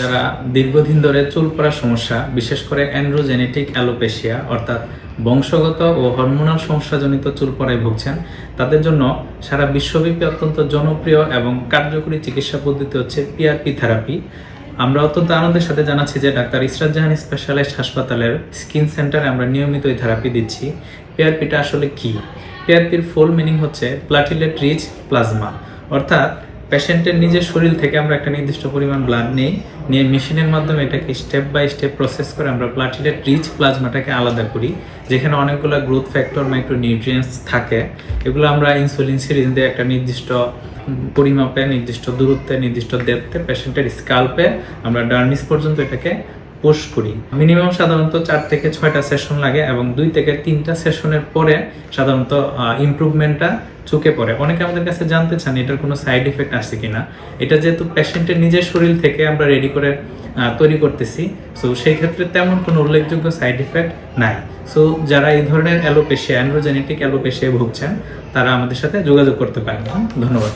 যারা দীর্ঘদিন ধরে চুল পড়ার সমস্যা, বিশেষ করে অ্যান্ড্রোজেনেটিক অ্যালোপেশিয়া অর্থাৎ বংশগত ও হরমোনাল সমস্যাজনিত চুল পড়ায় ভুগছেন, তাদের জন্য সারা বিশ্বব্যাপী অত্যন্ত জনপ্রিয় এবং কার্যকরী চিকিৎসা পদ্ধতি হচ্ছে পিআরপি থেরাপি আমরা অত্যন্ত আনন্দের সাথে জানাচ্ছি যে ডাক্তার ইসরাত জাহান স্পেশালাইজড হাসপাতালের স্কিন সেন্টারে আমরা নিয়মিত এই থেরাপি দিচ্ছি। পিআরপিটা আসলে কি? পিআরপির ফুল মিনিং হচ্ছে প্লাটিলেট রিচ প্লাজমা অর্থাৎ পেশেন্টের নিজের শরীর থেকে আমরা একটা নির্দিষ্ট পরিমাণ ব্লাড নিই, নিয়ে মেশিনের মাধ্যমে এটাকে স্টেপ বাই স্টেপ প্রসেস করে আমরা প্লাটিলেট রিচ প্লাজমাটাকে আলাদা করি, যেখানে অনেকগুলো গ্রোথ ফ্যাক্টর মাইক্রো নিউট্রিয়েন্টস থাকে। এগুলো আমরা ইনসুলিন সিরিজ দিয়ে একটা নির্দিষ্ট পরিমাপে, নির্দিষ্ট দূরত্বে, নির্দিষ্ট ডেপথে পেশেন্টের স্কাল্পে আমরা ডার্মিস পর্যন্ত এটাকে পুশ করি মিনিমাম সাধারণত চার থেকে ছয়টা সেশন লাগে এবং দুই থেকে তিনটা সেশনের পরে সাধারণত ইমপ্রুভমেন্টটা চোখে পড়ে। অনেকে আমাদের কাছে জানতে চান এটার কোনো সাইড ইফেক্ট আছে কিনা। এটা যেহেতু পেশেন্টের নিজের শরীর থেকে আমরা রেডি করে তৈরি করতেছি সো সেই ক্ষেত্রে তেমন কোনো উল্লেখযোগ্য সাইড ইফেক্ট নাই। সো যারা এই ধরনের অ্যালোপেশিয়া অ্যান্ড্রোজেনেটিক অ্যালোপেশিয়া ভুগছেন, তারা আমাদের সাথে যোগাযোগ করতে পারেন। ধন্যবাদ।